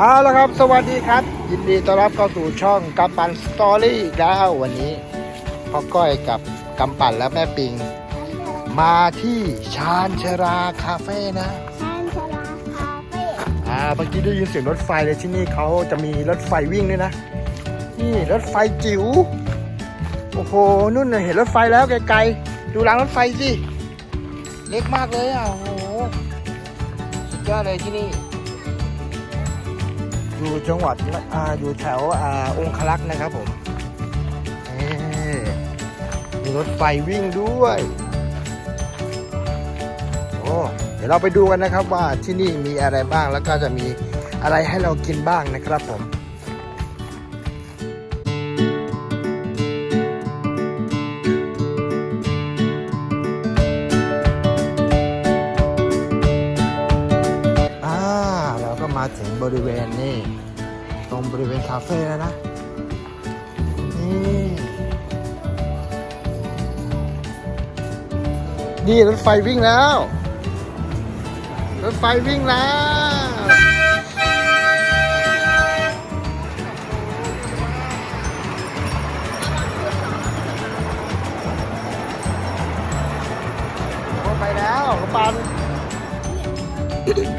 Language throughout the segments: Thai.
เอาละครับ สวัสดีครับ ยินดีต้อนรับเข้าสู่ช่องกำปั่นสตอรี่อีกแล้ววันนี้พ่อก้อยกับกำปั่นและแม่ปิง มาที่ชานชราคาเฟ่นะชานชาลาคาเฟ่อ่าเมื่อกี้ได้ยินเสียงรถไฟเลยที่นี่เขาจะมีรถไฟวิ่งด้วยนะ นี่รถไฟจิ๋วโอ้โหนู่นน่ะเห็นรถไฟแล้วไกลๆดูรางรถไฟสิเล็กมากเลยอะโอ้โหสุดยอดเลยที่นี่ อยู่จังหวัดอ่าอยู่แถวอ่าองคลักษ์นะครับผมมีรถไฟวิ่งด้วยโอ้เดี๋ยวเราไปดูกันนะครับว่าที่นี่มีอะไรบ้างแล้วก็จะมีอะไรให้เรากินบ้างนะครับผม ริเวณนี่ตรงบริเวณคาเฟ่แล้วนะ นี่นี่รถไฟวิ่งแล้ว รถไฟวิ่งแล้ว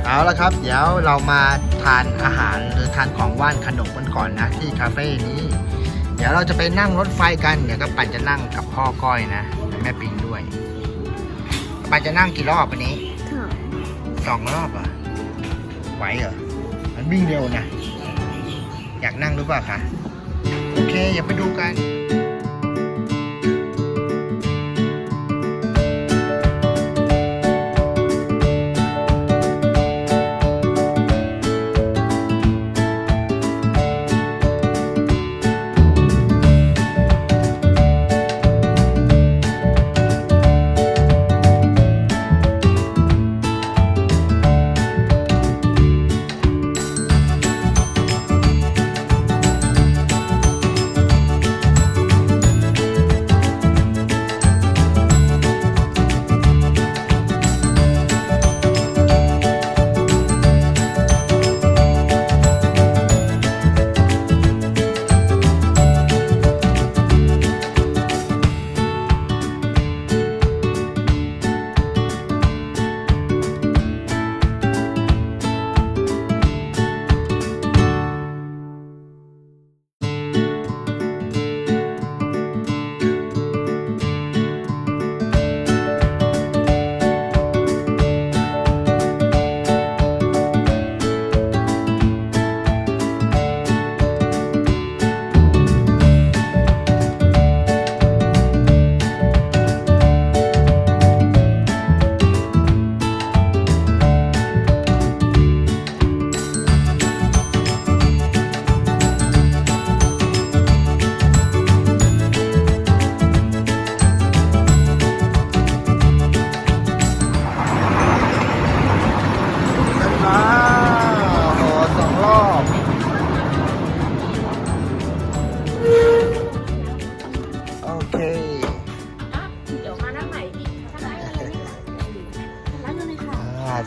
เอาละครับ เดี๋ยวเรามาทานอาหารหรือทานของว่านขนมกันก่อนนะที่คาเฟ่นี้ เดี๋ยวเราจะไปนั่งรถไฟกันเดี๋ยวก็ปั่นจะนั่งกับพ่อก้อยนะแม่ปิงด้วยปั่นจะนั่งกี่รอบวันนี้สองรอบอะไหวเหรอมันวิ่งเร็วนะอยากนั่งหรือเปล่าคะโอเคอย่าไปดูกัน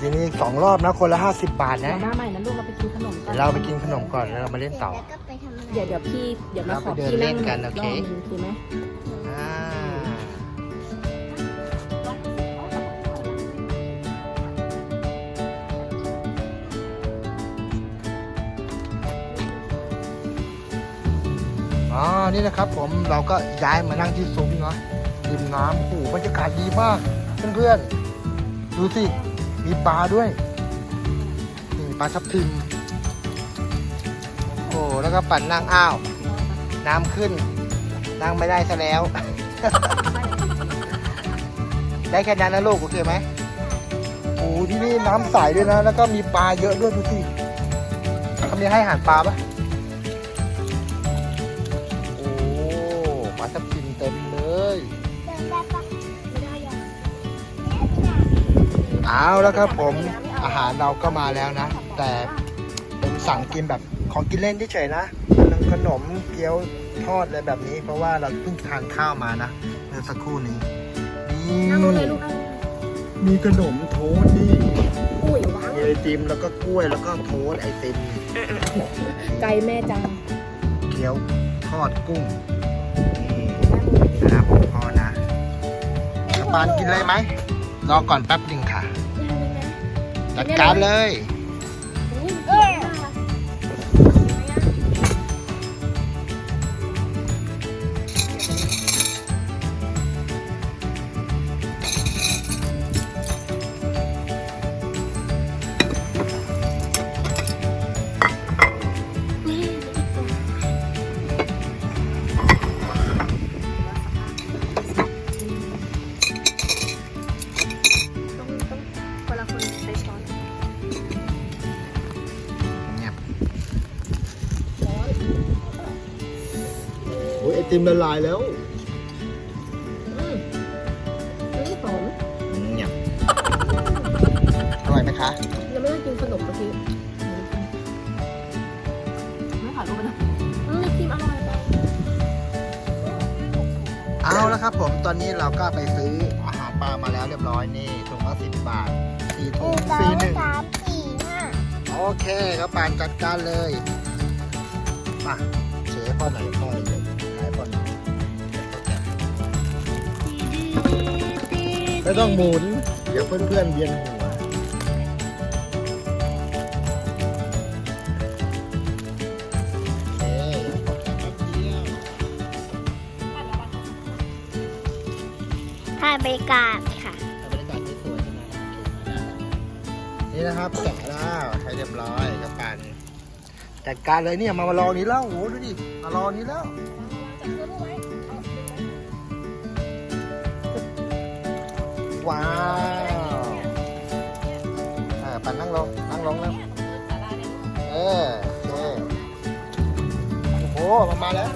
ทีนี้สองรอบนะคนละ50บาทเดี๋ยนะ วมาใหม่นะลูกเราไปกินขนมกัเดี๋ยวเราไปกินขนมก่อนแล้วเรามาเล่นต่อแล้วก็ไปทำอะไรเดี๋ยวเดี๋ยวพี่เดี๋ยวมาขอเราไปเดินพี่เล่นั่งนกันโอเค รบนึงคือไหมอ่าอ๋อนี่นะครับผมเราก็ย้ายมานั่งที่ซุ้มเนาะริมน้ำโอ้โหบรรยากาศดีมาก เพื่อนๆ ดูสิ มีปลาด้วยนี่ปลาทับทิมโอ้โหแล้วก็ปั่นนั่งอ้าว น้ำขึ้นนั่งไม่ได้ซะแล้ว ได้แค่นั้นนะลูกโอเคไหมโอ้โหที่นี่น้ำใสด้วยนะ แล้วก็มีปลาเยอะด้วยดูสิเขามีให้อาหารปลาปะ เอาแล้วครับผมอาหารเราก็มาแล้วนะ แต่เป็นสั่งกินแบบของกินเล่นเฉยๆนะขนมเกี๊ยวทอดอะไรแบบนี้ เพราะว่าเราเพิ่งทานข้าวมานะเมื่อสักครู่นี้นี่นั่งรถเลยลูกนั่งมีขนมโทสต์นี่อุ้ยวางมีไอติมแล้วก็กล้วยแล้วก็โทสต์ไอติมนี่ไกลแม่จังเกี๊ยวทอดกุ้งนี่นะครับพ่อนะกระปานกินเลยไหมรอก่อนแป๊บหนึ่งค่ะ จัดการเลย ติมละลายแล้วอืมอืมหอมเงียอร่อยไหมคะยังไม่ได้กินขนมเมื่อกี้ไม่ถ่ายรูปไปนะอืมครีมอร่อยจังเอาแล้วครับผมตอนนี้เราก็ไปซื้ออาหารปลามาแล้วเรียบร้อยนี่ถุงละสิบบาทสี่ถุงสี่หนึ่งสามสี่ห้าโอเคครับปานจัดการเลยมาเชฟพ่อไหนอยพ่อ เลยไหนพ่อไหนอยไม่ต้องหมุน เดี๋ยวเพื่อนๆเวียนหัวโอเคโอเคแป๊บเดียวถ่ายบรรยากาศค่ะเอาบรรยากาศที่สวยนะนี่นะครับแกะแล้วใช้เรียบร้อยกับปันจัดการเลยเนี่ยมามารอนี้แล้วโอ้โหดูดิมารอนี้แล้ว ว้าวเออปันนั่งลง นั่งลงแล้ว เออโอเคโอ้โหมันมาแล้ว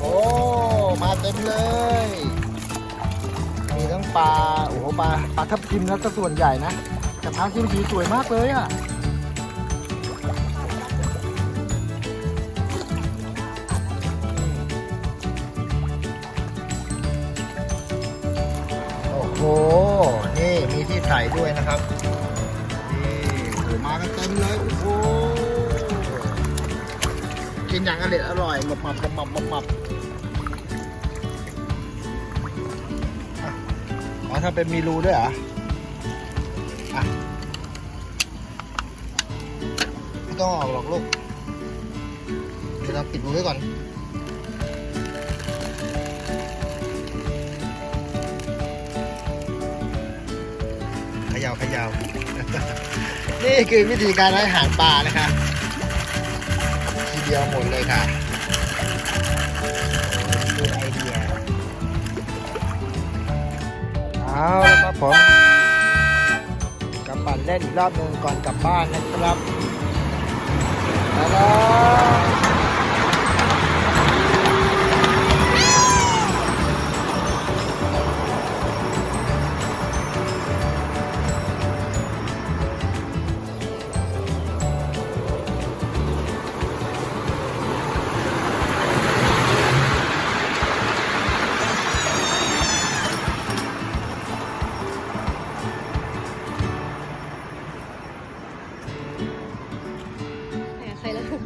โอ้ มาเต็มเลย มีทั้งปลา โอ้โห ปลา ปลาทับทิมนะสัดส่วนใหญ่นะ แต่ปลาทิมสีสวยมากเลยอะ ที่ใส่ด้วยนะครับนี่โอ้มากันเต็มเลยโอ้โหกินอย่างอร่อยอร่อยหมับหมับหมับหมับหมับอ๋อถ้าเป็นมีรูด้วยเหรออะไม่ต้องออกหรอกลูกเดี๋ยวเราปิดรูไว้ก่อนาเขย่านี่คือวิธีการให้อาหารปลานะคะทีเดียวหมดเลยค่ะดูไอเดียเอาละครับผมกำปั่นเล่นอีกรอบหนึ่งก่อนกลับบ้านนะครับแล้ว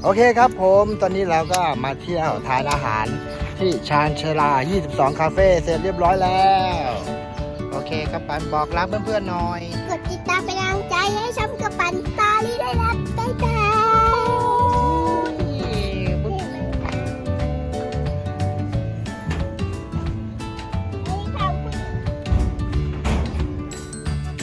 โอเคครับผมตอนนี้เราก็มาเที่ยวทานอาหารที่ชานเชลา 22 คาเฟ่เสร็จเรียบร้อยแล้ว โอเคครับปันบอกรักเพื่อนๆหน่อย กดติดตามเป็นกำลังใจให้ช่กับปันตาลีด้วยบ๊ายบาย